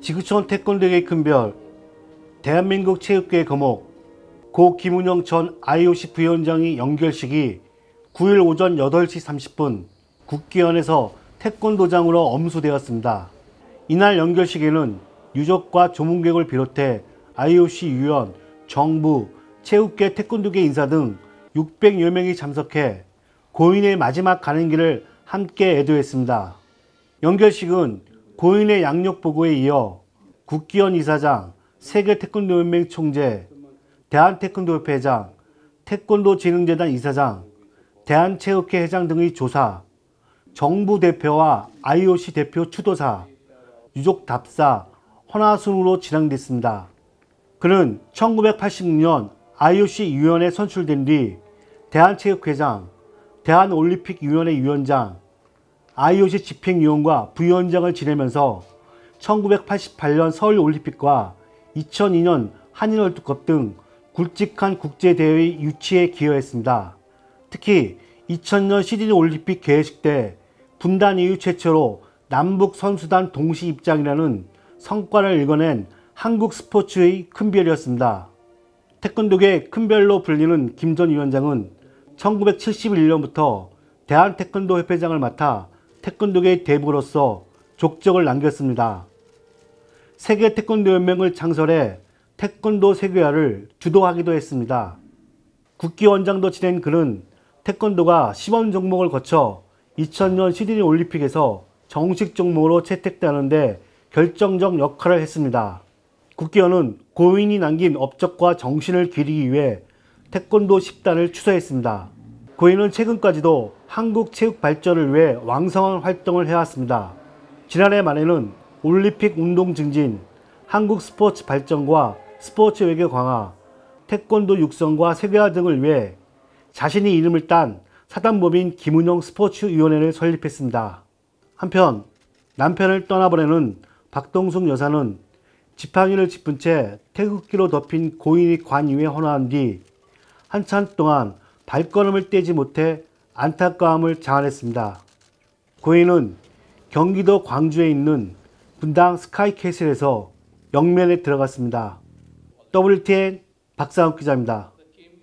지구촌 태권도계의 큰별 대한민국 체육계의 거목 고 김운영 전 IOC 부위원장의 연결식이 9일 오전 8시 30분 국기원에서 태권도장으로 엄수되었습니다. 이날 연결식에는 유족과 조문객을 비롯해 IOC 위원, 정부, 체육계 태권도계 인사 등 600여 명이 참석해 고인의 마지막 가는 길을 함께 애도했습니다. 연결식은 고인의 양력 보고에 이어 국기원 이사장, 세계 태권도 연맹 총재, 대한 태권도협회장, 태권도 진흥재단 이사장, 대한체육회 회장 등의 조사, 정부 대표와 IOC 대표 추도사, 유족 답사, 헌화순으로 진행됐습니다. 그는 1986년 IOC 위원회 선출된 뒤 대한체육회장, 대한올림픽위원회 위원장, IOC 집행위원과 부위원장을 지내면서 1988년 서울올림픽과 2002년 한인월드컵 등 굵직한 국제대회 유치에 기여했습니다. 특히 2000년 시드니 올림픽 개회식 때 분단 이후 최초로 남북 선수단 동시 입장이라는 성과를 읽어낸 한국 스포츠의 큰 별이었습니다. 태권도계 큰 별로 불리는 김 전 위원장은 1971년부터 대한태권도 협회장을 맡아 태권도계의 대부로서 족적을 남겼습니다. 세계 태권도 연맹을 창설해 태권도 세계화를 주도하기도 했습니다. 국기원장도 지낸 그는 태권도가 시범 종목을 거쳐 2000년 시드니 올림픽에서 정식 종목으로 채택되는데 결정적 역할을 했습니다. 국기원은 고인이 남긴 업적과 정신을 기리기 위해 태권도 10단을 추서했습니다. 고인은 최근까지도 한국 체육 발전을 위해 왕성한 활동을 해왔습니다. 지난해 말에는 올림픽 운동 증진, 한국 스포츠 발전과 스포츠 외교 강화, 태권도 육성과 세계화 등을 위해 자신이 이름을 딴 사단법인 김은영 스포츠위원회를 설립했습니다. 한편 남편을 떠나보내는 박동숙 여사는 지팡이를 짚은 채 태극기로 덮인 고인이 관 위에 헌화한 뒤 한참 동안 발걸음을 떼지 못해 안타까움을 자아냈습니다. 고인은 경기도 광주에 있는 분당 스카이캐슬에서 영면에 들어갔습니다. WTN 박상욱 기자입니다.